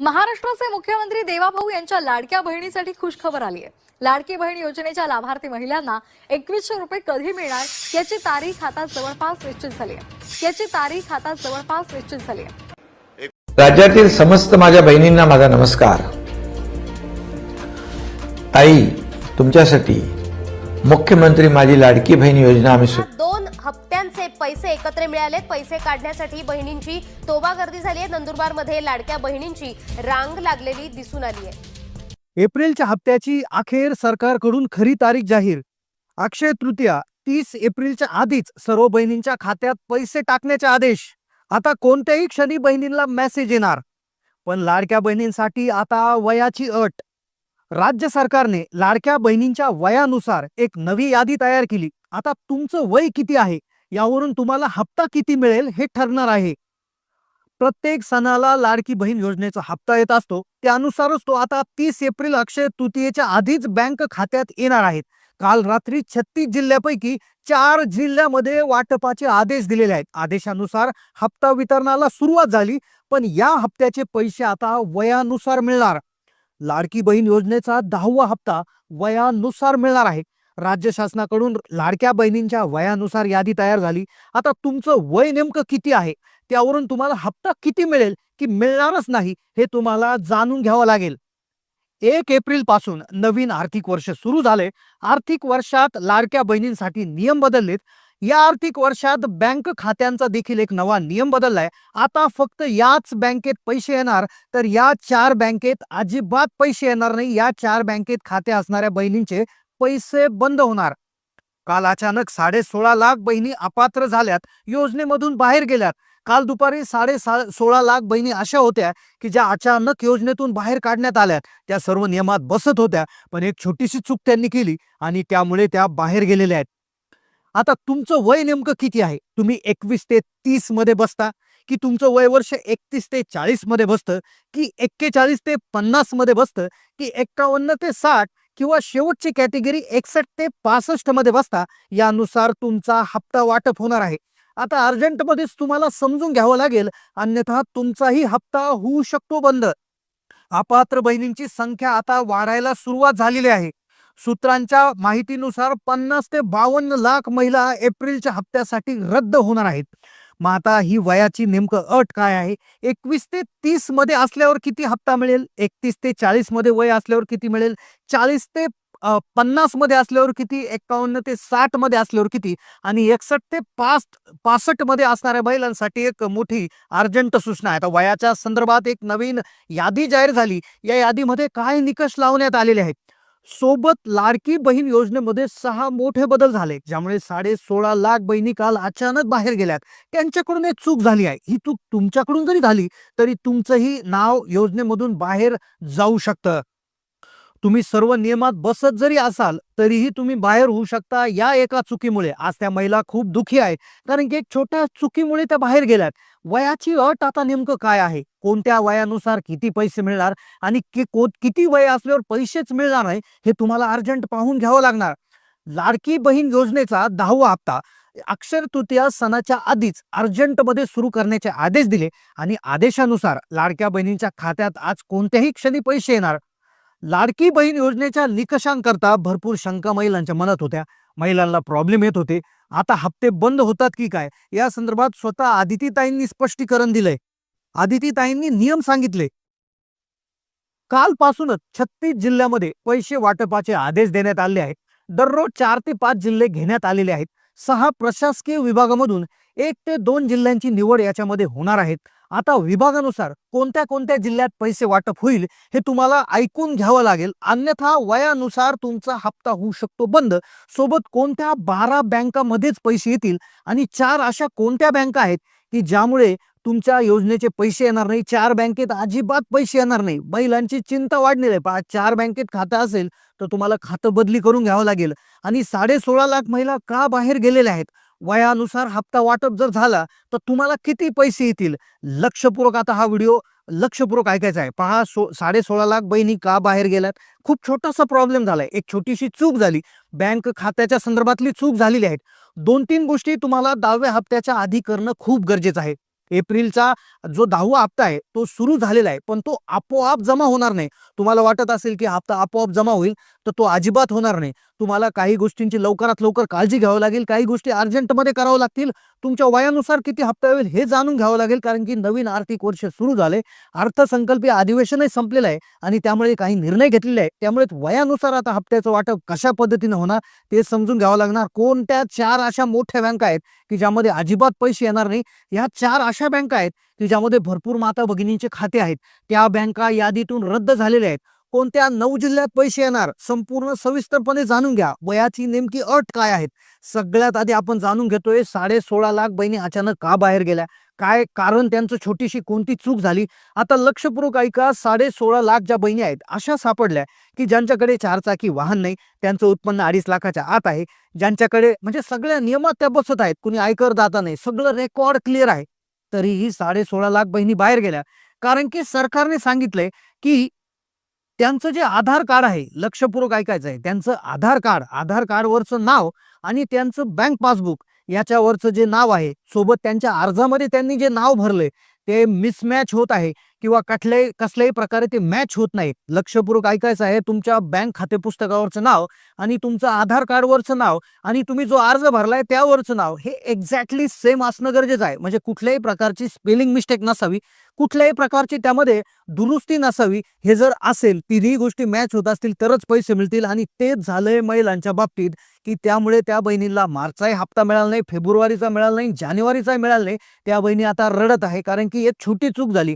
महाराष्ट्राचे मुख्यमंत्री देवाभाऊ यांच्या लाडक्या बहिणीसाठी खुशखबर आली आहे. लाडकी बहीण योजनेच्या लाभार्थी महिलांना एकवीसशे रुपये कधी मिळणार याची तारीख आता जवळपास निश्चित झाली आहे. याची तारीख आता जवळपास निश्चित झाली आहे. राज्यातील समस्त माझ्या बहिणींना माझा नमस्कार. ताई तुमच्यासाठी मुख्यमंत्री माझी लाडकी बहीण योजना आम्ही सु- दोन हप्त्यांचे पैसे एकत्र मिळाले पैसे काढण्यासाठी बहिणींची तोबा गर्दी झाली आहे. नंदुरबारमध्ये लाडक्या बहिणींची रांग लागलेली दिसून आली आहे. एप्रिलच्या हप्त्याची अखेर सरकारकडून खरी तारीख जाहीर. अक्षय तृतीया तीस एप्रिलच्या आधीच सर्व बहिणींच्या खात्यात पैसे टाकण्याचे आदेश. आता कोणत्याही क्षणी बहिणींना मेसेज येणार. पण लाडक्या बहिणींसाठी आता वयाची अट. राज्य सरकारने लाडक्या बहिणींच्या वयानुसार एक नवी यादी तयार केली. आता तुमचं वय किती आहे? यावरून तुम्हाला हप्ता किती मिळेल हे ठरणार आहे. प्रत्येक सणाला लाडकी बहीण योजनेचा हप्ता येत असतो. त्यानुसारच तो आता तीस एप्रिल अक्षय तृतीयेच्या आधीच बँक खात्यात येणार आहेत. काल रात्री छत्तीस जिल्ह्यापैकी चार जिल्ह्यामध्ये वाटपाचे आदेश दिलेले आहेत. आदेशानुसार हप्ता वितरणाला सुरुवात झाली पण या हप्त्याचे पैसे आता वयानुसार मिळणार. लाडकी बहीण योजनेचा दहावा हप्ता वयानुसार मिळणार आहे. राज्य शासनाकडून लाडक्या बहिणींच्या वयानुसार यादी तयार झाली. आता तुमचं वय नेमकं किती आहे? त्यावरून तुम्हाला हप्ता किती मिळेल की मिळणारच नाही हे तुम्हाला जाणून घ्यावं लागेल. एक एप्रिलपासून नवीन आर्थिक वर्ष सुरू झाले. आर्थिक वर्षात लाडक्या बहिणींसाठी नियम बदललेत. या आर्थिक वर्षात बँक खात्यांचा देखील एक नवा नियम बदललाय. आता फक्त याच बँकेत पैसे येणार तर या चार बँकेत अजिबात पैसे येणार नाही. या चार बँकेत खाते असणाऱ्या बहिणींचे पैसे बंद होणार. काल अचानक साडे सोळा लाख बहिणी अपात्र झाल्यात योजनेमधून बाहेर गेल्यात. काल दुपारी साडे सोळा लाख बहिणी अशा होत्या की ज्या अचानक योजनेतून बाहेर काढण्यात आल्यात. त्या सर्व नियमात बसत होत्या पण एक छोटीशी चूक त्यांनी केली आणि त्यामुळे त्या बाहेर गेलेल्या आहेत. आता तुमचं वय नेमकं किती आहे? तुम्ही एकवीस ते तीसमध्ये बसता की तुमचं वय वर्ष एकतीस ते चाळीसमध्ये बसतं की एक्केचाळीस ते पन्नासमध्ये बसतं की एक्कावन्न ते साठ किंवा शेवटची कॅटेगरी एकसष्ट ते पासष्टमध्ये बसता यानुसार तुमचा हप्ता वाटप होणार आहे. आता अर्जंटमध्येच तुम्हाला समजून घ्यावं लागेल अन्यथा तुमचाही हप्ता होऊ शकतो बंद. अपात्र बहिणींची संख्या आता वाढायला सुरुवात झालेली आहे. सूत्रांच्या माहितीनुसार पन्नास ते बावन्न लाख महिला एप्रिलच्या हप्त्यासाठी रद्द होणार आहेत. मग आता ही वयाची नेमकं अट काय आहे? एकवीस ते तीसमध्ये असल्यावर किती हप्ता मिळेल? एकतीस ते चाळीसमध्ये वय असल्यावर किती मिळेल? चाळीस ते पन्नासमध्ये असल्यावर किती? एकावन्न ते साठमध्ये असल्यावर किती? आणि एकसष्ट ते पाच पासष्टमध्ये असणाऱ्या महिलांसाठी एक मोठी अर्जंट सूचना आहे. आता वयाच्या संदर्भात एक नवीन यादी जाहीर झाली. या यादीमध्ये काय निकष लावण्यात आलेले आहेत? सोबत लाडकी बहीण योजनेमध्ये सहा मोठे बदल झाले ज्यामुळे साडे सोळा लाख बहिणी काल अचानक बाहेर गेल्यात. त्यांच्याकडून एक चूक झाली आहे. ही चूक तुमच्याकडून जरी झाली तरी तुमचंही नाव योजनेमधून बाहेर जाऊ शकतं. तुम्ही सर्व नियमात बसत जरी असाल तरीही तुम्ही बाहेर होऊ शकता या एका चुकीमुळे. आज त्या महिला खूप दुखी आहेत कारण की एक छोट्या चुकीमुळे त्या बाहेर गेल्यात. वयाची अट आता नेमकं काय आहे? कोणत्या वयानुसार किती पैसे मिळणार आणि कि- किती वय असल्यावर पैसेच मिळणार नाही हे तुम्हाला अर्जंट पाहून घ्यावं लागणार. लाडकी बहीण योजनेचा दहावा हप्ता. अक्षर तृतीया सणाच्या आधीच अर्जंटमध्ये सुरू करण्याचे आदेश दिले आणि आदेशानुसार लाडक्या बहिणींच्या खात्यात आज कोणत्याही क्षणी पैसे येणार. लाडकी बहीण योजनेच्या निकषांकरता भरपूर शंका महिलांच्या मनात होत्या. महिलांना प्रॉब्लेम येत होते. आता हप्ते बंद होतात की काय? या संदर्भात स्वतः आदितीताईंनी स्पष्टीकरण दिलंय. आदितीताईंनी नियम सांगितले. कालपासूनच छत्तीस जिल्ह्यामध्ये पैसे वाटपाचे आदेश देण्यात आले आहेत. दररोज चार ते पाच जिल्हे घेण्यात आलेले आहेत. सहा प्रशासकीय विभागामधून एक ते दोन जिल्ह्यांची निवड याच्यामध्ये होणार आहेत. आता विभागानुसार कोणत्या कोणत्या जिल्ह्यात पैसे वाटप होईल हे तुम्हाला ऐकून घ्यावं लागेल. अन्यथा वयानुसार तुमचा हप्ता होऊ शकतो बंद. सोबत कोणत्या बारा बँकामध्येच पैसे येतील आणि चार अशा कोणत्या बँका आहेत की ज्यामुळे तुमच्या योजनेचे पैसे येणार नाही चार बँकेत अजिबात पैसे येणार नाही. महिलांची चिंता वाढलेली आहे. पण चार बँकेत खातं असेल तर तुम्हाला खातं बदली करून घ्यावं लागेल. आणि साडे सोळा लाख महिला का बाहेर गेलेल्या आहेत? वयानुसार हप्ता वाटप जर झाला तर तुम्हाला किती पैसे येतील? लक्षपूर्वक आता हा व्हिडिओ लक्षपूर्वक ऐकायचा आहे. पहा सो साडे सोळा लाख बहिणी का बाहेर गेल्यात? खूप छोटासा प्रॉब्लेम झालाय. एक छोटीशी चूक झाली. बँक खात्याच्या संदर्भातली चूक झालेली आहे. दोन तीन गोष्टी तुम्हाला दहाव्या हप्त्याच्या आधी करणं खूप गरजेचं आहे. एप्रिलचा जो दहावा हप्ता आहे तो सुरू झालेला आहे. पण तो आपोआप जमा होणार नाही. तुम्हाला वाटत असेल की हप्ता आपोआप जमा होईल तर तो अजिबात होणार नाही. तुम्हाला काही गोष्टींची लवकरात लवकर काळजी घ्यावी लागेल काही गोष्टी अर्जंटमध्ये करावं लागतील तुमच्या वयानुसार किती हप्ता होईल हे जाणून घ्यावं लागेल कारण की नवीन आर्थिक वर्ष सुरू झाले अर्थसंकल्पीय अधिवेशनही संपलेलं आहे आणि त्यामुळे काही निर्णय घेतलेले आहे त्यामुळे वयानुसार आता हप्त्याचं वाटप कशा पद्धतीनं होणार ते समजून घ्यावं लागणार. कोणत्या चार अशा मोठ्या बँका आहेत की ज्यामध्ये अजिबात पैसे येणार नाही? ह्या चार अशा बँका आहेत की ज्यामध्ये भरपूर माता भगिनींचे खाते आहेत. त्या बँका यादीतून रद्द झालेल्या आहेत. कोणत्या नऊ जिल्ह्यात पैसे येणार संपूर्ण सविस्तरपणे जाणून घ्या. वयाची नेमकी अट काय आहेत? सगळ्यात आधी आपण जाणून घेतोय साडे सोळा लाख बहिणी अचानक का बाहेर गेल्या? काय कारण त्यांचं छोटीशी कोणती चूक झाली? आता लक्षपूर्वक ऐका साडे सोळा लाख ज्या बहिणी आहेत अशा सापडल्या की ज्यांच्याकडे चारचाकी वाहन नाही त्यांचं उत्पन्न अडीच लाखाच्या आत आहे. ज्यांच्याकडे म्हणजे सगळ्या नियमात त्या बसत आहेत कुणी आयकर दाता नाही सगळं रेकॉर्ड क्लिअर आहे. तरीही साडे सोळा लाख बहिणी बाहेर गेल्या. कारण की सरकारने सांगितलंय की त्यांचं जे आधार कार्ड आहे लक्षपूर्वक ऐकायचं आहे त्यांचं आधार कार्ड आधार कार्डवरचं नाव आणि त्यांचं बँक पासबुक याच्यावरचं जे नाव आहे सोबत त्यांच्या अर्जामध्ये त्यांनी जे नाव भरलंय ते मिसमॅच होत आहे. किंवा कुठल्याही कसल्याही प्रकारे ते मॅच होत नाही. लक्षपूर्वक ऐकायचं आहे तुमच्या बँक खाते पुस्तकावरचं नाव आणि तुमचं आधार कार्डवरचं नाव आणि तुम्ही जो अर्ज भरलाय त्यावरचं नाव हे एक्झॅक्टली सेम असणं गरजेचं आहे. म्हणजे कुठल्याही प्रकारची स्पेलिंग मिस्टेक नसावी. कुठल्याही प्रकारची त्यामध्ये दुरुस्ती नसावी. हे जर असेल तिन्ही गोष्टी मॅच होत असतील तरच पैसे मिळतील आणि तेच झालंय महिलांच्या बाबतीत की त्यामुळे त्या बहिणीला मार्चचाही हप्ता मिळाला नाही फेब्रुवारीचा मिळाला नाही जानेवारीचा मिळाला नाही. त्या बहिणी आता रडत आहे कारण की एक छोटी चूक झाली.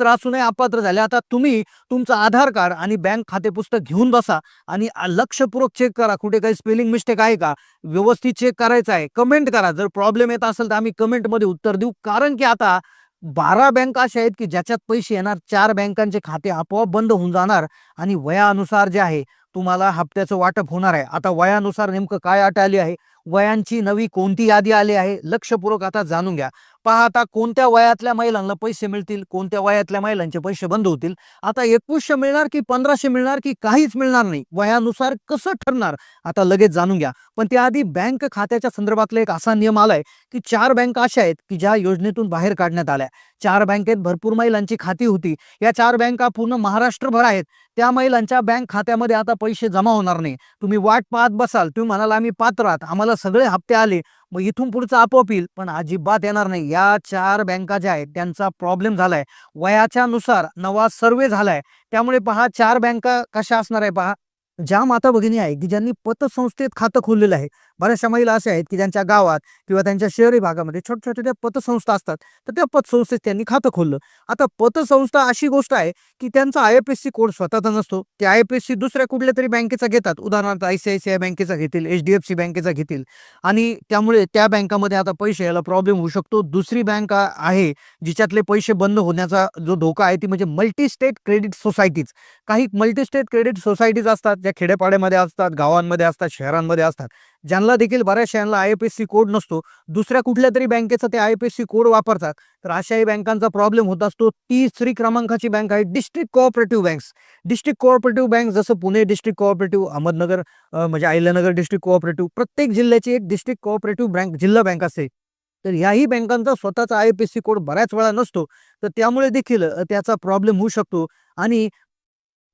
पात्र असूनही अपात्र झाले. आता तुम्ही तुमचं आधार कार्ड आणि बँक खाते पुस्तक घेऊन बसा आणि लक्षपूर्वक चेक करा. कुठे काही स्पेलिंग मिस्टेक आहे का? व्यवस्थित चेक करायचं आहे. कमेंट करा. जर प्रॉब्लेम येत असेल तर आम्ही कमेंटमध्ये उत्तर देऊ. कारण की आता बारा बँका अशा आहेत की ज्याच्यात पैसे येणार चार बँकांचे खाते आपोआप बंद होऊन जाणार आणि वयानुसार जे आहे तुम्हाला हप्त्याचं वाटप होणार आहे. आता वयानुसार नेमकं काय अट आली आहे? वयांची नवी कोणती यादी आली आहे? लक्षपूर्वक आता जाणून घ्या. पहा आता कोणत्या वयातल्या महिलांना पैसे मिळतील कोणत्या वयातल्या महिलांचे पैसे बंद होतील? आता एकवीसशे मिळणार की पंधराशे मिळणार की काहीच मिळणार नाही? वयानुसार कसं ठरणार? आता लगेच जाणून घ्या. पण त्याआधी बँक खात्याच्या संदर्भातला एक असा नियम आलाय की चार बँका अशा आहेत की ज्या योजनेतून बाहेर काढण्यात आल्या. चार बँकेत भरपूर महिलांची खाती होती. या चार बँका पूर्ण महाराष्ट्रभर आहेत. त्या महिलांच्या बँक खात्यामध्ये आता पैसे जमा होणार नाही. तुम्ही वाट पाहत बसाल तुम्ही म्हणाला आम्ही पात्र आहात. आम्हाला सगळे हप्ते आले. मग इथून पुढचं आपोआप येईल. पण अजिबात येणार नाही. या चार बँका ज्या आहेत त्यांचा प्रॉब्लेम झालाय. वयाच्या नुसार नवा सर्वे झालाय. त्यामुळे पहा चार बँका कशा असणार आहे पहा. ज्या माता भगिनी आहे की ज्यांनी पतसंस्थेत खातं खोललेलं आहे बऱ्याचशा महिला अशा आहेत की ज्यांच्या गावात किंवा त्यांच्या शहरी भागामध्ये छोट्या छोट्या पतसंस्था असतात तर त्या पतसंस्थेत त्यांनी खातं खोललं. आता पतसंस्था अशी गोष्ट आहे की त्यांचा I F S C code स्वतःचा नसतो. ते आय एफ एस सी दुसऱ्या कुठल्या तरी बँकेचा घेतात. उदाहरणार्थ I C I C I बँकेचा घेतील एच डी एफ सी बँकेचा घेतील. आणि त्यामुळे त्या बँकामध्ये आता पैसे याला प्रॉब्लेम होऊ शकतो. दुसरी बँक आहे जिच्यातले पैसे बंद होण्याचा जो धोका आहे ती म्हणजे मल्टी स्टेट क्रेडिट सोसायटीज काही मल्टी स्टेट क्रेडिट सोसायटीज असतात ज्या खेड्यापाड्यामध्ये असतात गावांमध्ये असतात शहरांमध्ये असतात. ज्यांना देखील बऱ्याचशा यांना I F S C code नसतो दुसऱ्या कुठल्या तरी बँकेचा ते I F S C code वापरतात. तर अशाही बँकांचा प्रॉब्लेम होत असतो. तिसरी क्रमांकाची बँक आहे district cooperative banks district cooperative bank जसं पुणे डिस्ट्रिक्ट कोऑपरेटिव्ह अहमदनगर म्हणजे अहिल्यानगर डिस्ट्रिक्ट कोऑपरेटिव्ह प्रत्येक जिल्ह्याची एक डिस्ट्रिक्ट कोऑपरेटिव्ह बँक जिल्हा बँक असते तर याही बँकांचा स्वतःचा I F S C code बऱ्याच वेळा नसतो. तर त्यामुळे देखील त्याचा प्रॉब्लेम होऊ शकतो. आणि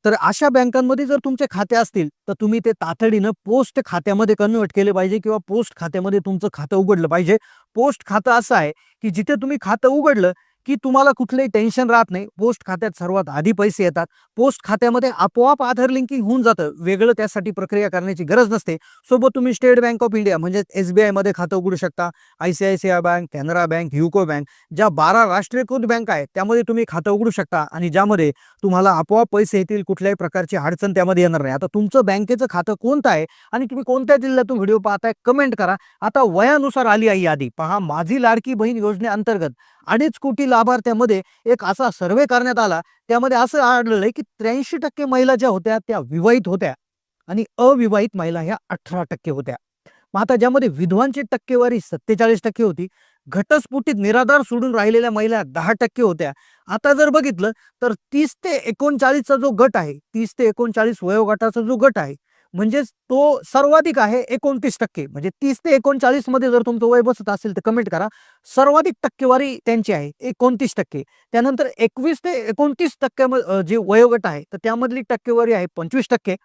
तर अशा बँकांमध्ये जर तुमचे खाते असतील तर तुम्ही ते तातडीनं पोस्ट खात्यामध्ये कन्वर्ट केले पाहिजे किंवा पोस्ट खात्यामध्ये तुमचं खातं उघडलं पाहिजे. पोस्ट खातं असं आहे की जिथे तुम्ही खातं उघडलं की तुम्हाला कुठलंही टेन्शन राहत नाही. पोस्ट खात्यात सर्वात आधी पैसे येतात. पोस्ट खात्यामध्ये आपोआप आधार लिंकिंग होऊन जातं. वेगळं त्यासाठी प्रक्रिया करण्याची गरज नसते. सोबत तुम्ही स्टेट बँक ऑफ इंडिया म्हणजे एस बी आयमध्ये खातं उघडू शकता. I C I C I bank Canara bank UCO bank ज्या बारा राष्ट्रीयकृत बँक आहेत त्यामध्ये तुम्ही खातं उघडू शकता आणि ज्यामध्ये तुम्हाला आपोआप पैसे येतील कुठल्याही प्रकारची अडचण त्यामध्ये येणार नाही. आता तुमचं बँकेचं खातं कोणतं आहे आणि तुम्ही कोणत्या जिल्ह्यातून व्हिडिओ पाहताय कमेंट करा. आता वयानुसार आली आहे यादी. पहा माझी लाडकी बहीण योजनेअंतर्गत अडीच कोटी लाभार्थ्यामध्ये एक असा सर्वे करण्यात आला. त्यामध्ये असं आढळलंय की त्र्याऐंशी टक्के महिला ज्या होत्या त्या विवाहित होत्या. आणि अविवाहित महिला ह्या अठरा टक्के होत्या. मग आता ज्यामध्ये विधवांची टक्केवारी सत्तेचाळीस टक्के होती घटस्फोटीत निराधार सोडून राहिलेल्या महिला दहा टक्के होत्या. आता जर बघितलं तर तीस ते एकोणचाळीसचा जो गट आहे तीस ते एकोणचाळीस वयोगटाचा जो गट आहे म्हणजेच तो सर्वाधिक आहे एकोणतीस टक्के. म्हणजे तीस ते एकोणचाळीसमध्ये जर तुमचं वय बसत असेल तर कमेंट करा. सर्वाधिक टक्केवारी त्यांची आहे एकोणतीस टक्के. त्यानंतर एकवीस ते एकोणतीस टक्के जे वयोगट आहे तर त्यामधली टक्केवारी आहे पंचवीस टक्के.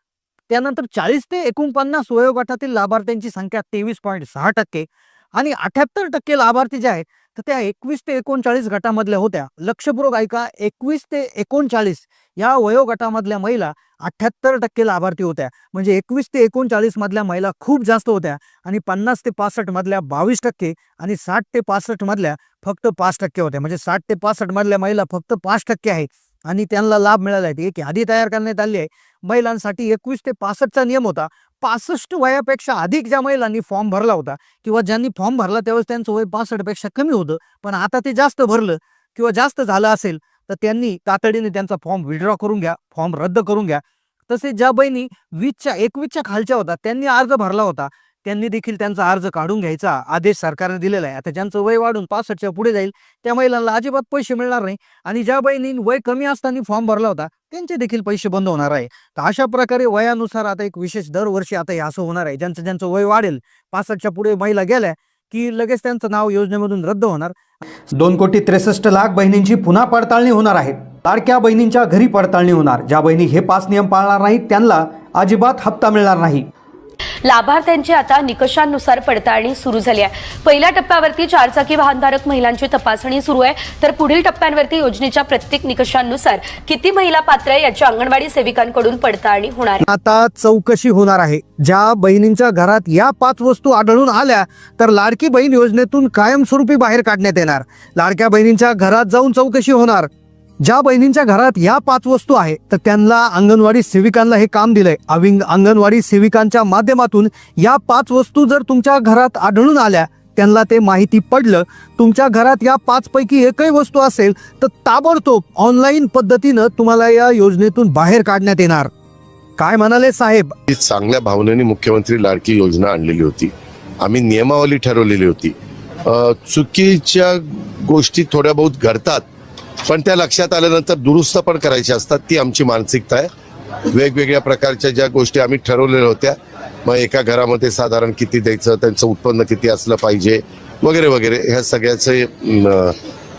त्यानंतर चाळीस ते एकोणपन्नास वयोगटातील लाभार्थ्यांची संख्या तेवीस पॉईंट सहा टक्के. आणि अठ्याहत्तर टक्के लाभार्थी जे आहेत तर त्या एकवीस ते एकोणचाळीस गटामधल्या होत्या. लक्षपूर्वक ऐका एकवीस ते एकोणचाळीस या वयोगटामधल्या महिला अठ्याहत्तर टक्के लाभार्थी होत्या. म्हणजे एकवीस ते एकोणचाळीस मधल्या महिला खूप जास्त होत्या आणि पन्नास ते पासष्ट मधल्या बावीस टक्के आणि साठ ते पासष्ट मधल्या फक्त पाच टक्के होत्या. म्हणजे साठ ते पासष्ट मधल्या महिला फक्त पाच टक्के आहेत. आणि त्यांना लाभ मिळाला आहे. एक यादी तयार करण्यात आली आहे. महिलांसाठी एकवीस ते पासष्टचा नियम होता. पासष्ट वयापेक्षा अधिक ज्या महिलांनी फॉर्म भरला होता किंवा ज्यांनी फॉर्म भरला त्यावेळेस त्यांचं वय पासष्टपेक्षा कमी होतं पण आता ते जास्त भरलं किंवा जास्त झालं असेल तर त्यांनी तातडीने त्यांचा फॉर्म विड्रॉ करून घ्या फॉर्म रद्द करून घ्या. तसेच ज्या बहिणी वीसच्या एकवीसच्या खालच्या होता त्यांनी अर्ज भरला होता. त्यांनी देखील त्यांचा अर्ज काढून घ्यायचा आदेश सरकारने दिलेला आहे. आता ज्यांचं वय वाढून पासष्टच्या पुढे जाईल त्या महिलांना अजिबात पैसे मिळणार नाही आणि ज्या बहिणी वय कमी असताना फॉर्म भरला होता त्यांचे देखील पैसे बंद होणार आहे. तर अशा प्रकारे वयानुसार आता एक विशेष दरवर्षी आता हे असं होणार आहे. ज्यांचं ज्यांचं वय वाढेल पासष्टच्या पुढे महिला गेल्या की लगेच त्यांचं नाव योजनेमधून रद्द होणार. दोन कोटी त्रेसष्ट लाख बहिणींची पुन्हा पडताळणी होणार आहे. लाडक्या बहिणींच्या घरी पडताळणी होणार. ज्या बहिणी हे पाच नियम पाळणार नाहीत त्यांना अजिबात हप्ता मिळणार नाही. लाभार्थ्यांची आता निकषांनुसार पडताळणी सुरू झाली आहे. पहिल्या टप्प्यावरती चारचाकी वाहनधारक महिलांची तपासणी सुरू आहे. तर पुढील टप्प्यांवरती योजनेच्या प्रत्येक निकषांनुसार किती महिला पात्र आहे याची अंगणवाडी सेविकांकडून पडताळणी होणार आहे. आता चौकशी होणार आहे. ज्या बहिणींच्या घरात या पाच वस्तू आढळून आल्या तर लाडकी बहीण योजनेतून कायमस्वरूपी बाहेर काढण्यात येणार. लाडक्या बहिणींच्या घरात जाऊन चौकशी होणार. ज्या बहिणींच्या घरात या पाच वस्तू आहे तर त्यांना अंगणवाडी सेविकांना हे काम दिलंय. अविंग अंगणवाडी सेविकांच्या माध्यमातून या पाच वस्तू जर तुमच्या घरात आढळून आल्या त्यांना ते माहिती पडलं तुमच्या घरात या पाच पैकी एकही वस्तू असेल तर ताबडतोब ऑनलाईन पद्धतीनं तुम्हाला या योजनेतून बाहेर काढण्यात येणार. काय म्हणाले साहेब? ही चांगल्या भावनेने मुख्यमंत्री लाडकी योजना आणलेली होती. आम्ही नियमावली ठरवलेली होती. चुकीच्या गोष्टी थोड्या बहुत घडतात पण त्या लक्षात आल्यानंतर दुरुस्त पण करायच्या असतात. ती आमची मानसिकता आहे. वेगवेगळ्या प्रकारच्या ज्या गोष्टी आम्ही ठरवलेल्या होत्या मग एका घरामध्ये साधारण किती द्यायचं त्यांचं उत्पन्न किती असलं पाहिजे वगैरे वगैरे ह्या सगळ्याचे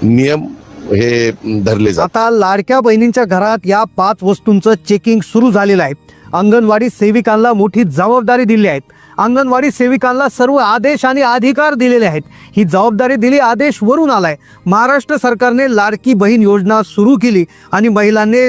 नियम हे धरले जातात. आता लाडक्या बहिणींच्या घरात या पाच वस्तूंचं चेकिंग सुरू झालेलं आहे. अंगणवाडी सेविकांना मोठी जबाबदारी दिली आहेत अंगणवाडी सेविकांना सर्व आदेश आणि अधिकार दिलेले आहेत. ही जबाबदारी दिली आदेश वरून आलाय. महाराष्ट्र सरकारने लाडकी बहीण योजना सुरू केली आणि महिलांनी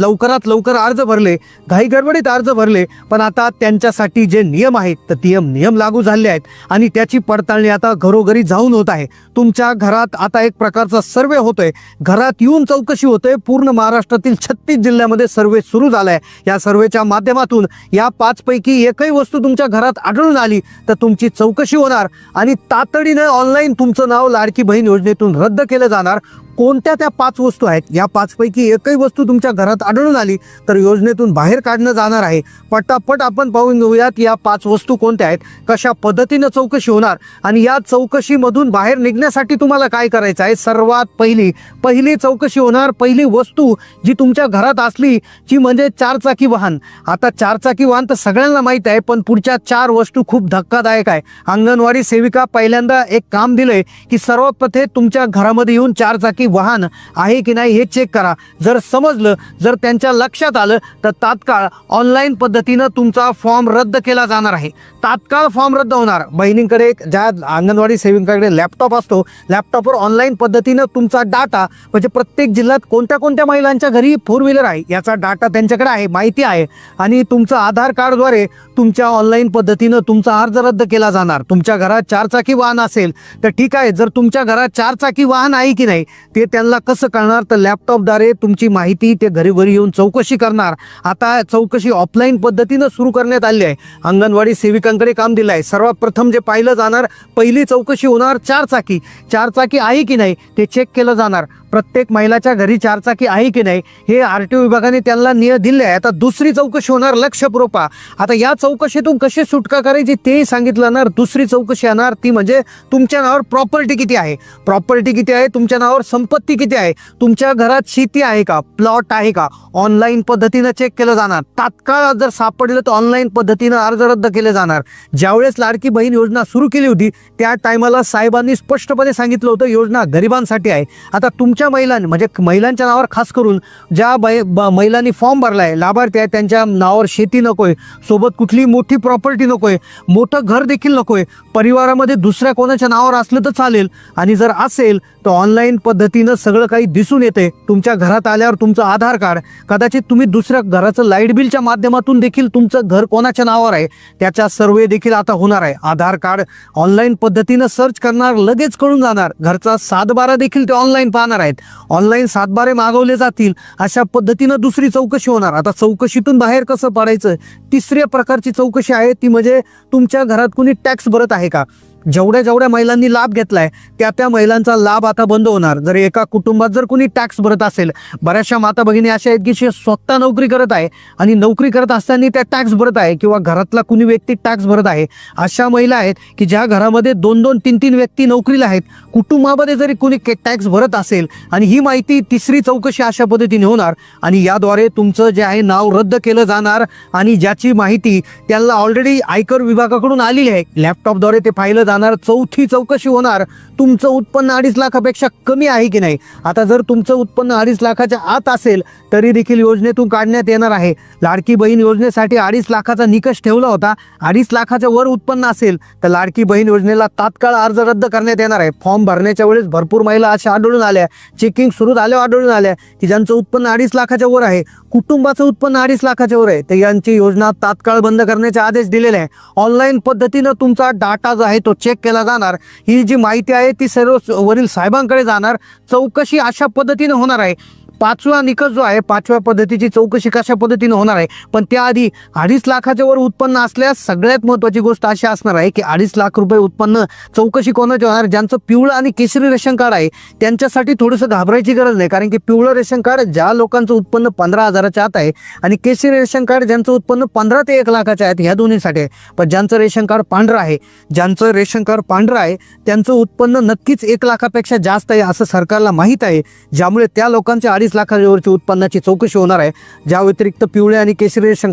लवकरात लवकर अर्ज भरले. घाई गडबडीत अर्ज भरले. पण आता त्यांच्यासाठी जे नियम आहेत तर नियम नियम लागू झाले आहेत. आणि त्याची पडताळणी आता घरोघरी जाऊन होत आहे. तुमच्या घरात आता एक प्रकारचा सर्वे होतोय. घरात येऊन चौकशी होते पूर्ण महाराष्ट्रातील छत्तीस जिल्ह्यामध्ये सर्वे सुरू झालाय. या सर्वेच्या माध्यमातून या पाचपैकी एकही वस्तू तुमच्या घरात आढळून आली तर तुमची चौकशी होणार आणि तातडीनं ऑनलाईन तुमचं नाव लाडकी बहीण योजनेतून रद्द केलं जाणार. कोणत्या त्या पाच वस्तू आहेत? या पाचपैकी एकही वस्तू तुमच्या घरात आढळून आली तर योजनेतून बाहेर काढणं जाणार आहे. पटापट आपण पाहून घेऊयात या पाच वस्तू कोणत्या आहेत कशा पद्धतीनं चौकशी होणार आणि या चौकशीमधून बाहेर निघण्यासाठी तुम्हाला काय करायचं आहे? सर्वात पहिली पहिली चौकशी होणार पहिली वस्तू जी तुमच्या घरात असली ती म्हणजे चारचाकी वाहन. आता चारचाकी वाहन तर सगळ्यांना माहीत आहे पण पुढच्या चार वस्तू खूप धक्कादायक आहे. अंगणवाडी सेविका पहिल्यांदा एक काम दिलंय की सर्वात तुमच्या घरामध्ये येऊन चारचाकी वाहन आहे की नाही हे चेक करा. जर समजलं जर त्यांच्या लक्षात आलं तर तात्काळ ऑनलाईन पद्धतीनं तुमचा फॉर्म रद्द केला जाणार आहे. तात्काळ फॉर्म रद्द होणार. बहिणींकडे एक ज्या अंगणवाडी सेविकांकडे लॅपटॉप असतो लॅपटॉपवर ऑनलाईन पद्धतीनं तुमचा डाटा म्हणजे प्रत्येक जिल्ह्यात कोणत्या कोणत्या महिलांच्या घरी फोर व्हीलर आहे याचा डाटा त्यांच्याकडे आहे माहिती आहे. आणि तुमचं आधार कार्डद्वारे तुमच्या ऑनलाईन पद्धतीनं तुमचा अर्ज रद्द केला जाणार. तुमच्या घरात चारचाकी वाहन असेल तर ठीक आहे. जर तुमच्या घरात चारचाकी वाहन आहे की नाही ते त्यांना कसं कळणार? तर लॅपटॉपद्वारे तुमची माहिती ते घरी घरी येऊन चौकशी करणार. आता चौकशी ऑफलाईन पद्धतीनं सुरू करण्यात आली आहे. अंगणवाडी सेविकांकडे काम दिलं आहे. सर्वात प्रथम जे पाहिलं जाणार पहिली चौकशी होणार चारचाकी. चारचाकी आहे की नाही ते चेक केलं जाणार. प्रत्येक महिलाच्या घरी चारचाकी आहे की नाही हे आर टी ओ विभागाने त्यांना निय दिले आहे आता दुसरी चौकशी होणार लक्षपूर्वक आता या चौकशीतून कशी सुटका करायची तेही सांगितलं ना दुसरी चौकशी येणार ती म्हणजे तुमच्या नावावर प्रॉपर्टी किती आहे? प्रॉपर्टी किती आहे? तुमच्या नावावर संपत्ती किती आहे? तुमच्या घरात शेती आहे का? प्लॉट आहे का? ऑनलाईन पद्धतीनं चेक केलं जाणार. तात्काळ जर सापडलं तर ऑनलाईन पद्धतीनं अर्ज रद्द केले जाणार. ज्यावेळेस लाडकी बहीण योजना सुरू केली होती त्या टायमाला साहेबांनी स्पष्टपणे सांगितलं होतं योजना गरिबांसाठी आहे. आता तुमच्या महिलांनी म्हणजे महिलांच्या नावावर खास करून ज्या बै- महिलांनी फॉर्म भरलाय लाभार्थी आहे त्यांच्या नावावर शेती नको आहे सोबत कुठली मोठी प्रॉपर्टी नको आहे मोठं घर देखील नको आहे परिवारामध्ये दुसऱ्या कोणाच्या नावावर असलं तर चालेल आणि जर असेल तर ऑनलाईन पद्धतीनं सगळं काही दिसून येते तुमच्या घरात आल्यावर तुमचं आधार कार्ड कदाचित तुम्ही दुसऱ्या घराचं लाइट बिलच्या माध्यमातून देखील तुमचं घर कोणाच्या नावावर आहे त्याचा सर्वे देखील आता होणार आहे. आधार कार्ड ऑनलाईन पद्धतीनं सर्च करणार लगेच कळून जाणार. घरचा सातबारा देखील ते ऑनलाईन पाहणार आहे. आहेत. ऑनलाईन सातबारे मागवले जातील. अशा पद्धतीनं दुसरी चौकशी होणार. आता चौकशीतून बाहेर कसं पडायचं? तिसऱ्या प्रकारची चौकशी आहे ती म्हणजे तुमच्या घरात कुणी टॅक्स भरत आहे का? जेवढ्या जेवढ्या महिलांनी लाभ घेतलाय त्या त्या महिलांचा लाभ आता बंद होणार. जर एका कुटुंबात जर कुणी टॅक्स भरत असेल बऱ्याचशा माता भगिनी अशा आहेत की जे स्वतः नोकरी करत आहे आणि नोकरी करत असताना त्या टॅक्स भरत आहे किंवा घरातला कुणी व्यक्ती टॅक्स भरत आहे अशा महिला आहेत की ज्या घरामध्ये दोन दोन तीन तीन व्यक्ती नोकरीला आहेत. कुटुंबामध्ये जरी कुणी टॅक्स भरत असेल आणि ही माहिती तिसरी चौकशी अशा पद्धतीने होणार आणि याद्वारे तुमचं जे आहे नाव रद्द केलं जाणार आणि ज्याची माहिती त्यांना ऑलरेडी आयकर विभागाकडून आलेली आहे. लॅपटॉपद्वारे ते पाहिलं जाणार चौथी चौकशी होणार. तुमचं उत्पन्न अडीच लाखापेक्षा कमी आहे की नाही? आता जर तुमचं उत्पन्न अडीच लाखाच्या आत असेल तरी देखील योजनेतून काढण्यात येणार आहे. लाडकी बहीण योजनेसाठी अडीच लाखाचा निकष ठेवला होता. अडीच लाखाच्या वर उत्पन्न असेल तर लाडकी बहीण योजनेला तात्काळ अर्ज रद्द करण्यात येणार आहे. फॉर्म भरण्याच्या वेळेस भरपूर महिला अशा आढळून आल्या. चेकिंग सुरू झाल्यावर आढळून आल्या की ज्यांचं उत्पन्न अडीच लाखाच्या वर आहे कुटुंबाचं उत्पन्न अडीच लाखाच्या वर आहे. तर यांची योजना तात्काळ बंद करण्याचे आदेश दिलेले आहे. ऑनलाईन पद्धतीनं तुमचा डाटा जो आहे तो चेक केला जाणार. ही जी माहिती आहे ती सर्व वरील साहेबांकडे जाणार. चौकशी अशा पद्धतीनं होणार आहे. पाचवा निकष जो आहे पाचव्या पद्धतीची चौकशी कशा पद्धतीने होणार आहे? पण त्याआधी अडीच लाखाच्या वर उत्पन्न असल्यास सगळ्यात महत्त्वाची गोष्ट अशी असणार आहे की अडीच लाख रुपये उत्पन्न चौकशी कोणाची होणार? ज्यांचं पिवळं आणि केशरी रेशन कार्ड आहे त्यांच्यासाठी थोडंसं घाबरायची गरज नाही. कारण की पिवळं रेशन कार्ड ज्या लोकांचं उत्पन्न पंधरा हजाराच्या आत आहे आणि केशरी रेशन कार्ड ज्यांचं उत्पन्न पंधरा ते एक लाखाच्या आहेत ह्या दोन्हीसाठी आहे. पण ज्यांचं रेशन कार्ड पांढरं आहे ज्यांचं रेशन कार्ड पांढरं आहे त्यांचं उत्पन्न नक्कीच एक लाखापेक्षा जास्त आहे असं सरकारला माहीत आहे. ज्यामुळे त्या लोकांच्या अडीच लाखावरची उत्पन्नाची चौकशी होणार आहे. ज्या व्यतिरिक्त पिवळे आणि केसरी रेशन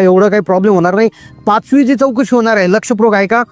एवढं काही प्रॉब्लेम होणार नाही. पाचवी जी चौकशी होणार आहे लक्षपूर्वक आहे का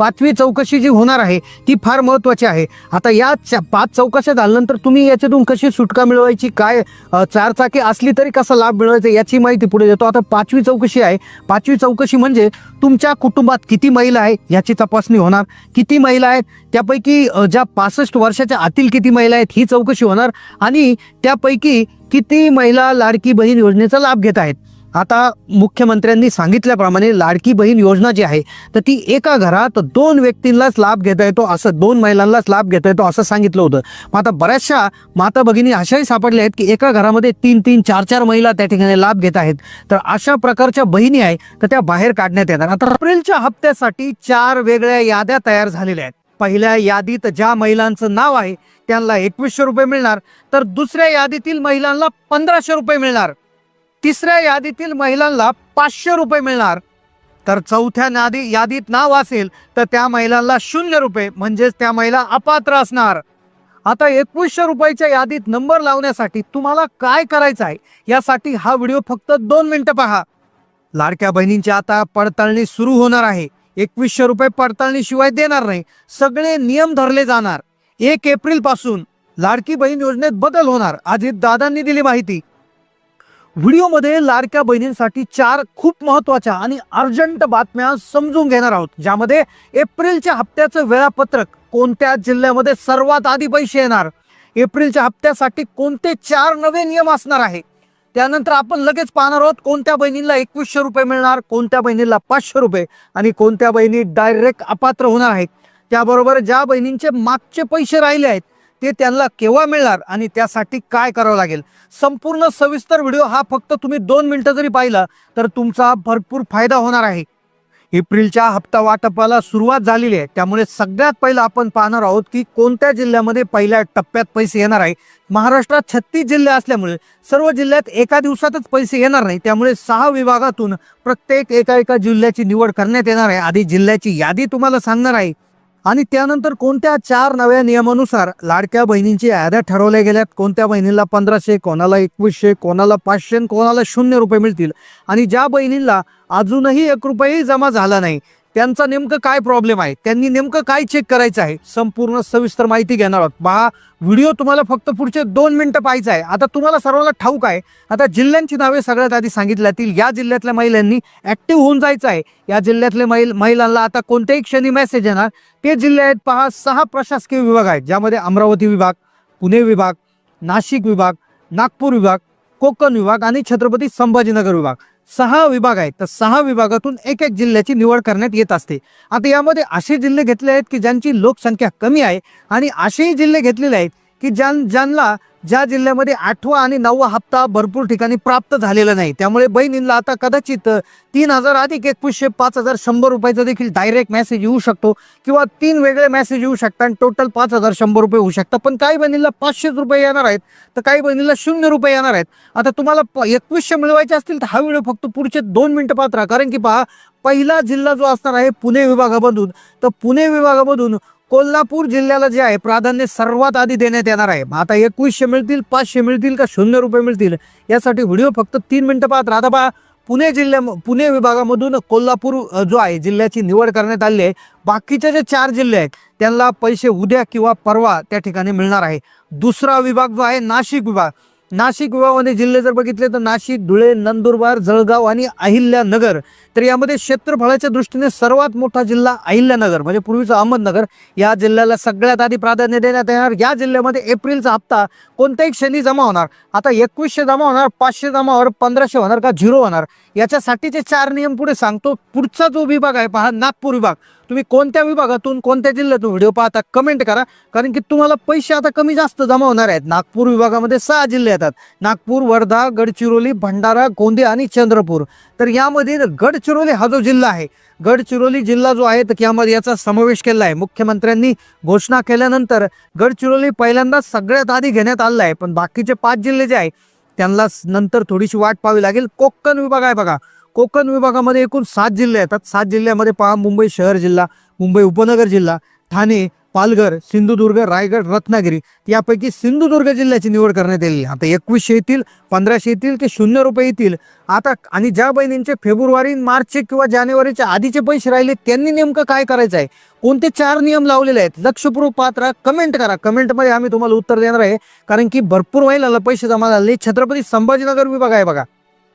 पाचवी चौकशी जी होणार आहे ती फार महत्त्वाची आहे. आता या च- पाच चौकशा झाल्यानंतर तुम्ही याच्यातून कशी सुटका मिळवायची काय चारचाकी असली तरी कसा लाभ मिळवायचा याची माहिती पुढे देतो. आता पाचवी चौकशी आहे. पाचवी चौकशी म्हणजे तुमच्या कुटुंबात किती महिला आहे याची तपासणी होणार. किती महिला आहेत त्यापैकी ज्या पासष्ट वर्षाच्या आतील किती महिला आहेत ही चौकशी होणार. आणि त्यापैकी किती महिला लाडकी बहीण योजनेचा लाभ घेत आहेत. आता मुख्यमंत्र्यांनी सांगितल्याप्रमाणे लाडकी बहीण योजना जी आहे तर ती एका घरात दोन व्यक्तींनाच लाभ घेता येतो असं दोन महिलांनाच लाभ घेता येतो असं सांगितलं होतं. मग आता बऱ्याचशा माता भगिनी अशाही सापडल्या आहेत की एका घरामध्ये तीन तीन चार चार महिला त्या ठिकाणी लाभ घेत आहेत. तर अशा प्रकारच्या बहिणी आहे तर त्या बाहेर काढण्यात येतात. आता एप्रिलच्या हप्त्यासाठी चार वेगळ्या याद्या तयार झालेल्या आहेत. पहिल्या यादीत ज्या महिलांचं नाव आहे त्यांना एकवीसशे रुपये मिळणार तर दुसऱ्या यादीतील महिलांना पंधराशे रुपये मिळणार. तिसऱ्या यादीतील महिलांना पाचशे रुपये मिळणार. तर चौथ्या यादी यादीत नाव असेल तर त्या महिलांना शून्य रुपये म्हणजेच त्या महिला अपात्र असणार. आता एकवीसशे रुपयाच्या यादीत नंबर लावण्यासाठी तुम्हाला काय करायचं आहे? यासाठी हा व्हिडिओ फक्त दोन मिनिटं पहा. लाडक्या बहिणींची आता पडताळणी सुरू होणार आहे. एकवीसशे रुपये पडताळणीशिवाय देणार नाही. सगळे नियम धरले जाणार. एक एप्रिलपासून लाडकी बहीण योजनेत बदल होणार. आधी दादांनी दिली माहिती. व्हिडिओमध्ये लाडक्या बहिणींसाठी चार खूप महत्त्वाच्या आणि अर्जंट बातम्या समजून घेणार आहोत ज्यामध्ये एप्रिलच्या हप्त्याचं वेळापत्रक कोणत्या जिल्ह्यामध्ये सर्वात आधी पैसे येणार? एप्रिलच्या हप्त्यासाठी कोणते चार नवे नियम असणार आहे? त्यानंतर आपण लगेच पाहणार आहोत कोणत्या बहिणींना एकवीसशे रुपये मिळणार कोणत्या बहिणीला पाचशे रुपये आणि कोणत्या बहिणी डायरेक्ट अपात्र होणार आहेत. त्याबरोबर ज्या बहिणींचे मागचे पैसे राहिले आहेत ते त्यांना केव्हा मिळणार आणि त्यासाठी काय करावं लागेल? संपूर्ण सविस्तर व्हिडिओ हा फक्त तुम्ही दोन मिनिटं जरी पाहिला तर तुमचा भरपूर फायदा होणार आहे. एप्रिलच्या हप्ता वाटपाला सुरुवात झालेली आहे. त्यामुळे सगळ्यात पहिलं आपण पाहणार आहोत की कोणत्या जिल्ह्यामध्ये पहिल्या टप्प्यात पैसे येणार आहे. महाराष्ट्रात छत्तीस जिल्हे असल्यामुळे सर्व जिल्ह्यात एका दिवसातच पैसे येणार नाही. त्यामुळे सहा विभागातून प्रत्येक एका एका जिल्ह्याची निवड करण्यात येणार आहे. आधी जिल्ह्याची यादी तुम्हाला सांगणार आहे. आणि त्यानंतर कोणत्या चार नव्या नियमानुसार लाडक्या बहिणींची याद्या ठरवल्या गेल्यात? कोणत्या बहिणीला पंधराशे कोणाला एकवीसशे कोणाला पाचशे कोणाला शून्य रुपये मिळतील? आणि ज्या बहिणींना अजूनही एक रुपयेही जमा झाला नाही त्यांचा नेमकं काय प्रॉब्लेम आहे? त्यांनी नेमकं काय चेक करायचं आहे? संपूर्ण सविस्तर माहिती घेणार आहोत. पहा व्हिडिओ तुम्हाला फक्त पुढचे दोन मिनिटं पाहायचं आहे. आता तुम्हाला सर्वांना ठाऊक आहे आता जिल्ह्यांची नावे सगळ्यात आधी सांगितल्यातील या जिल्ह्यातल्या महिलांनी ऍक्टिव्ह होऊन जायचं आहे. या जिल्ह्यातल्या महिल महिलांना आता कोणत्याही क्षणी मेसेज येणार. ते जिल्हे आहेत पहा सहा प्रशासकीय विभाग आहेत ज्यामध्ये अमरावती विभाग पुणे विभाग नाशिक विभाग नागपूर विभाग कोकण विभाग आणि छत्रपती संभाजीनगर विभाग. सहा विभाग आहेत. तर सहा विभागातून एक एक जिल्ह्याची निवड करण्यात येत असते. आता यामध्ये असे जिल्हे घेतले आहेत की ज्यांची लोकसंख्या कमी आहे आणि असेही जिल्हे घेतलेले आहेत की ज्यां ज्यांना ज्या जिल्ह्यामध्ये आठवा आणि नववा हप्ता भरपूर ठिकाणी प्राप्त झालेला नाही. त्यामुळे बहिणींना आता कदाचित तीन हजार अधिक एकवीसशे पाच हजार शंभर रुपयाचा देखील डायरेक्ट मेसेज येऊ शकतो किंवा तीन वेगळे मेसेज येऊ शकतात आणि टोटल पाच हजार शंभर रुपये होऊ शकतात. पण काही बहिणीला पाचशेच रुपये येणार आहेत तर काही बहिणीला शून्य रुपये येणार आहेत. आता तुम्हाला प- एकवीसशे मिळवायचे असतील तर हा व्हिडिओ फक्त पुढचे दोन मिनिटं पाहत राहा. कारण की पहा पहिला जिल्हा जो असणार आहे पुणे विभागामधून तर पुणे विभागामधून कोल्हापूर जिल्ह्याला जे आहे प्राधान्य सर्वात आधी देण्यात येणार आहे. मग आता एकवीसशे मिळतील पाचशे मिळतील का शून्य रुपये मिळतील? यासाठी व्हिडिओ फक्त तीन मिनिटं पाहत राहता पहा पुणे जिल्ह्या पुणे विभागामधून कोल्हापूर जो आहे जिल्ह्याची निवड करण्यात आली आहे. बाकीचे जे चार जिल्हे आहेत त्यांना पैसे उद्या किंवा परवा त्या ठिकाणी मिळणार आहे. दुसरा विभाग जो आहे नाशिक विभाग. नाशिक विभागामध्ये जिल्हे जर बघितले तर नाशिक धुळे नंदुरबार जळगाव आणि अहिल्यानगर. तर यामध्ये क्षेत्रफळाच्या दृष्टीने सर्वात मोठा जिल्हा अहिल्यानगर म्हणजे पूर्वीचं अहमदनगर. या जिल्ह्याला सगळ्यात आधी प्राधान्य देण्यात येणार. या जिल्ह्यामध्ये एप्रिलचा हप्ता कोणत्याही क्षणी जमा होणार. आता एकवीसशे जमा होणार पाचशे जमा होणार पंधराशे होणार का झिरो होणार? याच्यासाठीचे चार नियम पुढे सांगतो. पुढचा जो विभाग आहे पहा नागपूर विभाग. तुम्ही कोणत्या विभागातून कोणत्या जिल्ह्यातून व्हिडिओ पाहता कमेंट करा. कारण की तुम्हाला पैसे आता कमी जास्त जमा होणार आहेत. नागपूर विभागामध्ये सहा जिल्हे येतात. नागपूर वर्धा गडचिरोली भंडारा गोंदिया आणि चंद्रपूर. तर यामध्ये गडचिरोली हा जो जिल्हा आहे गडचिरोली जिल्हा जो आहे तर यामध्ये याचा समावेश केला आहे. मुख्यमंत्र्यांनी घोषणा केल्यानंतर गडचिरोली पहिल्यांदा सगळ्यात आधी घेण्यात आलेला आहे. पण बाकीचे पाच जिल्हे जे आहे त्यांना नंतर थोडीशी वाट पाहावी लागेल. कोकण विभाग आहे बघा. कोकण विभागामध्ये एकूण सात जिल्हे येतात. सात जिल्ह्यामध्ये पहा मुंबई शहर जिल्हा मुंबई उपनगर जिल्हा ठाणे पालघर सिंधुदुर्ग रायगड रत्नागिरी यापैकी सिंधुदुर्ग जिल्ह्याची निवड करण्यात आलेली आता एकवीसशे येतील पंधराशे येतील ते शून्य रुपये येतील? आता आणि ज्या बहिणींचे फेब्रुवारी मार्चचे किंवा जानेवारीच्या आधीचे पैसे राहिले त्यांनी नेमकं काय करायचं आहे? कोणते चार नियम लावलेले आहेत? लक्षपूर्वक पात्र कमेंट करा. कमेंटमध्ये आम्ही तुम्हाला उत्तर देणार आहे. कारण की भरपूर महिलांना पैसे जमा झाले. छत्रपती संभाजीनगर विभाग आहे बघा.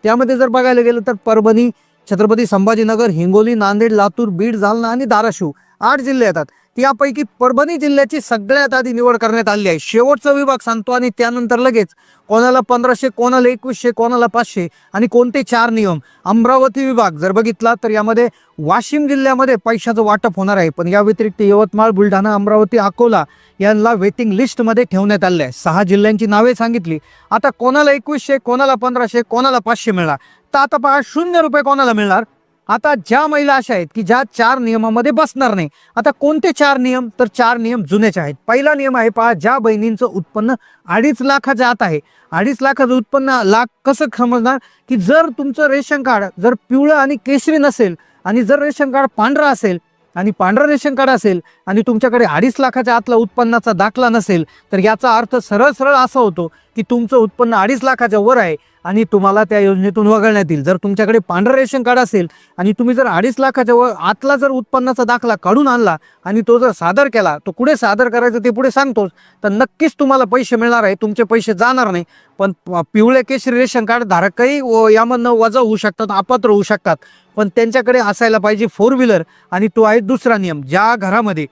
त्यामध्ये जर बघायला गेलं तर परभणी छत्रपती संभाजीनगर हिंगोली नांदेड लातूर बीड जालना आणि धाराशिव आठ जिल्हे येतात. यापैकी परभणी जिल्ह्याची सगळ्यात आधी निवड करण्यात आली आहे. शेवटचा विभाग सांगतो आणि त्यानंतर लगेच कोणाला पंधराशे कोणाला एकवीसशे कोणाला पाचशे आणि कोणते चार नियम. अमरावती विभाग जर बघितला तर यामध्ये वाशिम जिल्ह्यामध्ये पैशाचं वाटप होणार आहे. पण या व्यतिरिक्त यवतमाळ बुलढाणा अमरावती अकोला यांना वेटिंग लिस्टमध्ये ठेवण्यात आले आहे. सहा जिल्ह्यांची नावे सांगितली. आता कोणाला एकवीसशे कोणाला पंधराशे कोणाला पाचशे मिळणार? तर आता पहा शून्य रुपये कोणाला मिळणार? आता ज्या महिला अशा आहेत की ज्या चार नियमामध्ये बसणार नाही आता कोणते चार नियम? तर चार नियम जुनेच आहेत. पहिला नियम आहे पहा ज्या बहिणींचं उत्पन्न अडीच लाखाच्या आत आहे. अडीच लाखाचं उत्पन्न लाख कसं समजणार? की जर तुमचं रेशन कार्ड जर पिवळं आणि केशरी नसेल आणि जर रेशन कार्ड पांढरं असेल आणि पांढरं रेशन कार्ड असेल आणि तुमच्याकडे अडीच लाखाच्या आतला उत्पन्नाचा दाखला नसेल तर याचा अर्थ सरळ सरळ असा होतो की तुमचं उत्पन्न अडीच लाखाच्या वर आहे. आणि तुम्हाला त्या योजनेतून वगळण्यात येईल. जर तुमच्याकडे पांढरं रेशन कार्ड असेल आणि तुम्ही जर अडीच लाखाच्या व आतला जर उत्पन्नाचा दाखला काढून आणला आणि तो जर सादर केला तो कुठे सादर करायचं ते पुढे सांगतोच तर नक्कीच तुम्हाला पैसे मिळणार आहे. तुमचे पैसे जाणार नाही. पण प- पिवळे केशरी रेशन कार्ड धारकही व- यामधनं वजा होऊ शकतात अपात्र होऊ शकतात. पण त्यांच्याकडे असायला पाहिजे फोर व्हीलर आणि तो आहे दुसरा नियम. ज्या घरामध्ये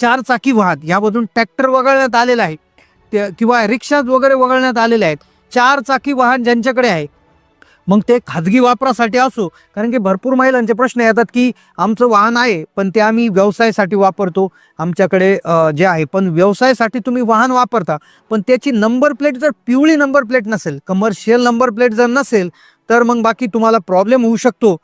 चार चाकी वाहन यामधून ट्रॅक्टर वगळण्यात आलेला आहे. किंवा रिक्षा वगैरे वगळण्यात आलेले आहेत. चार चाकी वाहन ज्यांच्याकडे आहे. मग ते खाजगी वापरासाठी असो कारण की भरपूर महिलांचे प्रश्न येतात की आमचं वाहन आहे पण ते आम्ही व्यवसायासाठी वापरतो. आमच्याकडे जे आहे पण व्यवसायासाठी तुम्ही वाहन वापरता. पण त्याची नंबर प्लेट जर पिवळी नंबर प्लेट नसेल कमर्शियल नंबर प्लेट जर नसेल तर मग बाकी तुम्हाला प्रॉब्लेम होऊ शकतो.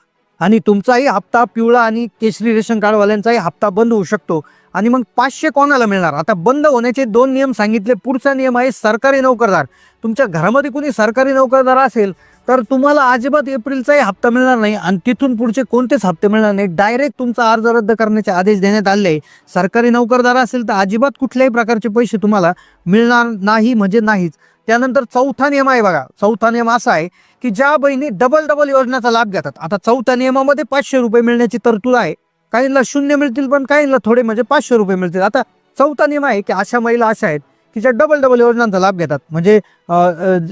आणि तुमचाही हप्ता पिवळा आणि केशरी रेशन कार्डवाल्यांचाही हप्ता बंद होऊ शकतो. आणि मग पाचशे कोणाला मिळणार? आता बंद होण्याचे दोन नियम सांगितले. पुढचा नियम आहे सरकारी नोकरदार. तुमच्या घरामध्ये कुणी सरकारी नोकरदार असेल तर तुम्हाला अजिबात एप्रिलचाही हप्ता मिळणार नाही आणि तिथून पुढचे कोणतेच हप्ते मिळणार नाही. डायरेक्ट तुमचा अर्ज रद्द करण्याचे आदेश देण्यात आले. आहे सरकारी नोकरदार असेल तर अजिबात कुठल्याही प्रकारचे पैसे तुम्हाला मिळणार नाही म्हणजे नाहीच. त्यानंतर चौथा नियम आहे बघा. चौथा नियम असा आहे की ज्या बहिणी डबल डबल योजनेचा लाभ घेतात. आता चौथ्या नियमामध्ये पाचशे रुपये मिळण्याची तरतूद आहे. काहींना शून्य मिळतील पण काहींना थोडे म्हणजे पाचशे रुपये मिळतील. आता चौथा नियम आहे की अशा महिला अशा आहेत तिच्या डबल डबल योजनांचा लाभ घेतात. म्हणजे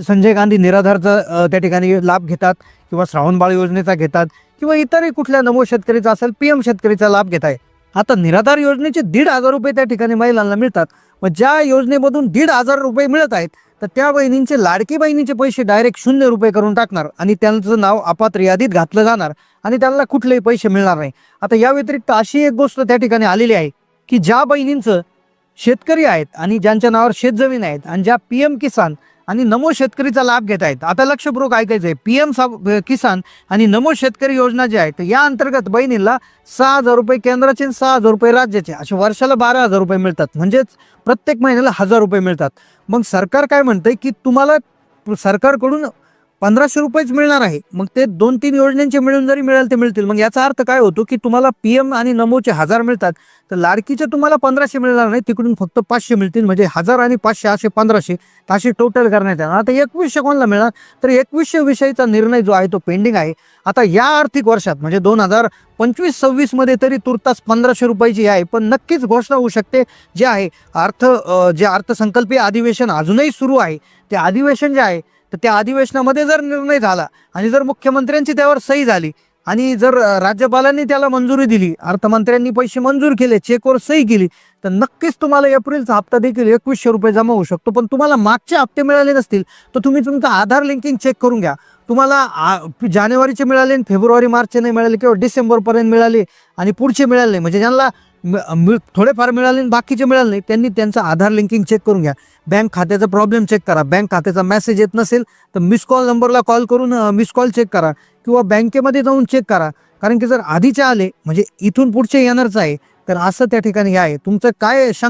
संजय गांधी निराधारचा त्या ठिकाणी लाभ घेतात किंवा श्रावणबाळ योजनेचा घेतात किंवा इतरही कुठल्या नमो शेतकरीचा असेल पी एम शेतकरीचा लाभ घेत आहे. आता निराधार योजनेचे दीड हजार रुपये त्या ठिकाणी महिलांना मिळतात. मग ज्या योजनेमधून दीड हजार रुपये मिळत आहेत तर त्या बहिणींचे लाडकी बहिणीचे पैसे डायरेक्ट शून्य रुपये करून टाकणार आणि त्यांचं नाव अपात्र यादीत घातलं जाणार आणि त्यांना कुठलेही पैसे मिळणार नाही. आता या व्यतिरिक्त अशी एक गोष्ट त्या ठिकाणी आलेली आहे की ज्या बहिणींचं शेतकरी आहेत आणि ज्यांच्या नावावर शेतजमीन आहेत आणि ज्या पी एम किसान आणि नमो शेतकरीचा लाभ घेत आहेत. आता लक्षपूर्वक ऐकायचं आहे पी एम किसान आणि नमो शेतकरी योजना जी आहे तर या अंतर्गत बहिणीला सहा हजार रुपये केंद्राचे आणि सहा हजार रुपये राज्याचे असे वर्षाला बारा हजार रुपये मिळतात. म्हणजेच प्रत्येक महिन्याला हजार रुपये मिळतात. मग सरकार काय म्हणतंय की तुम्हाला सरकारकडून पंधराशे रुपयेच मिळणार आहे. मग ते दोन तीन योजनांचे मिळून जरी मिळेल ते मिळतील. मग याचा अर्थ काय होतो की तुम्हाला पी एम आणि नमोचे हजार मिळतात. तर लाडकीचे तुम्हाला पंधराशे मिळणार नाही. तिकडून फक्त पाचशे मिळतील. म्हणजे हजार आणि पाचशे असे पंधराशे. असे टोटल करण्यात येणार. आता एकवीसशे कोणाला मिळणार? तर एकवीसशे विषयीचा निर्णय जो आहे तो पेंडिंग आहे. आता या आर्थिक वर्षात म्हणजे दोन हजार पंचवीस सव्वीसमध्ये तरी तुर्तास पंधराशे रुपयाची आहे. पण नक्कीच घोषणा होऊ शकते. जे आहे अर्थ जे अर्थसंकल्पीय अधिवेशन अजूनही सुरू आहे. ते अधिवेशन जे आहे तर त्या अधिवेशनामध्ये जर निर्णय झाला आणि जर मुख्यमंत्र्यांची त्यावर सही झाली आणि जर राज्यपालांनी त्याला मंजुरी दिली अर्थमंत्र्यांनी पैसे मंजूर केले चेकवर सही केली तर नक्कीच तुम्हाला एप्रिलचा हप्ता देखील एकवीसशे रुपये जमा होऊ शकतो. पण तुम्हाला मागचे हप्ते मिळाले नसतील तर तुम्ही तुमचं आधार लिंकिंग चेक करून घ्या. तुम्हाला आ- जानेवारीचे मिळाले फेब्रुवारी मार्चचे नाही मिळाले किंवा डिसेंबरपर्यंत मिळाले आणि पुढचे मिळाले नाही. म्हणजे ज्यांना थोडेफार मिळाले आणि बाकीचे मिळाले नाही. त्यांनी त्यांचं आधार लिंकिंग चेक करून घ्या. बँक खात्याचा प्रॉब्लेम चेक करा. बँक खात्याचा मेसेज येत नसेल तर मिस कॉल नंबरला कॉल करून मिस कॉल चेक करा किंवा बँकेमध्ये जाऊन चेक करा. कारण की जर आधीचे आले म्हणजे इथून पुढचे येणारच आहे तर असं त्या ठिकाणी हे आहे. तुमचं काय शंका